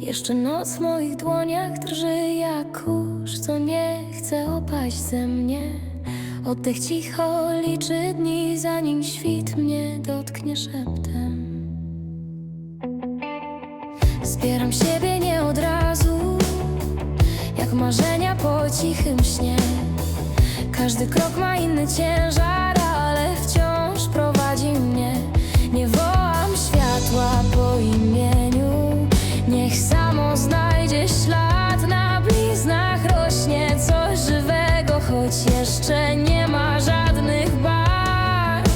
Jeszcze noc w moich dłoniach drży jak kurz, co nie chce opaść ze mnie. Oddech cicho liczy dni, zanim świt mnie dotknie szeptem. Zbieram siebie nie od razu, jak marzenia po cichym śnie. Każdy krok ma inny ciężar, niech samo znajdzie ślad na bliznach. Rośnie coś żywego, choć jeszcze nie ma żadnych barw.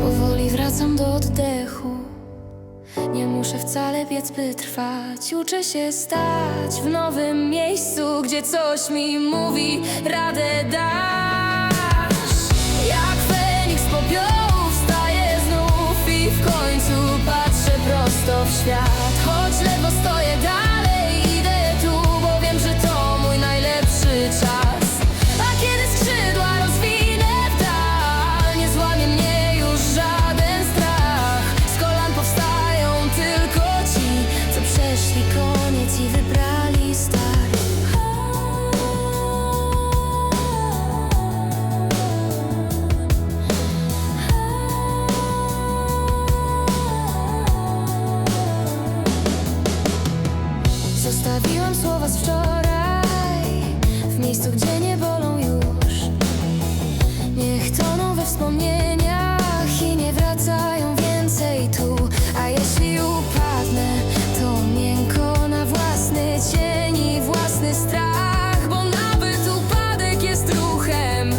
Powoli wracam do oddechu. Nie muszę wcale biec, by trwać. Uczę się stać w nowym miejscu, gdzie coś mi mówi, radę dasz. Z wczoraj w miejscu, gdzie nie bolą już. Niech toną we wspomnieniach i nie wracają więcej tu. A jeśli upadnę, to miękko na własny cień i własny strach, bo nawet upadek jest ruchem.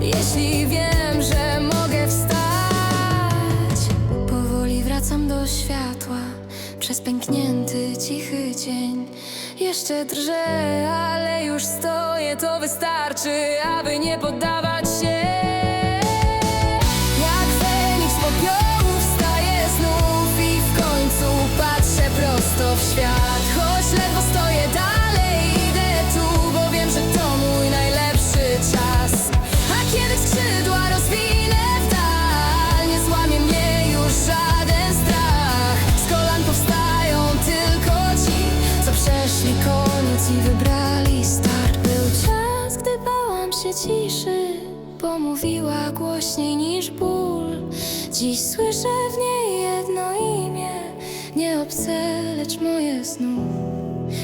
Jeśli wiem, że mogę wstać, powoli wracam do światła przez pęknięty, cichy dzień. Jeszcze drżę, ale już stoję, to wystarczy, aby nie poddawać i wybrali start. Był czas, gdy bałam się ciszy, bo mówiła głośniej niż ból. Dziś słyszę w niej jedno imię, nie obce, lecz moje znów.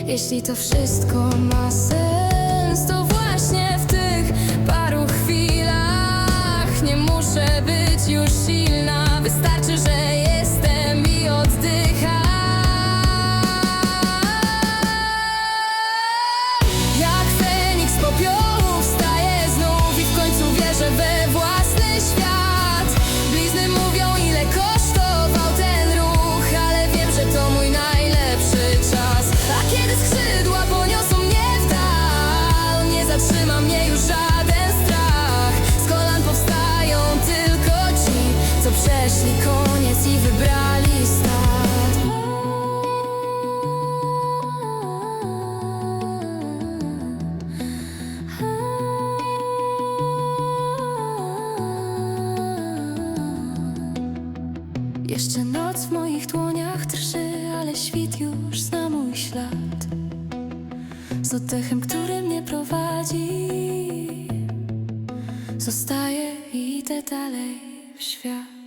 Jeśli to wszystko ma sens, to właśnie w tych paru chwilach nie muszę być już silna. Wystarczy, że koniec i wybrali start. Jeszcze noc w moich dłoniach drży, ale świt już zna mój ślad. Z oddechem, który mnie prowadzi, zostaję i idę dalej w świat.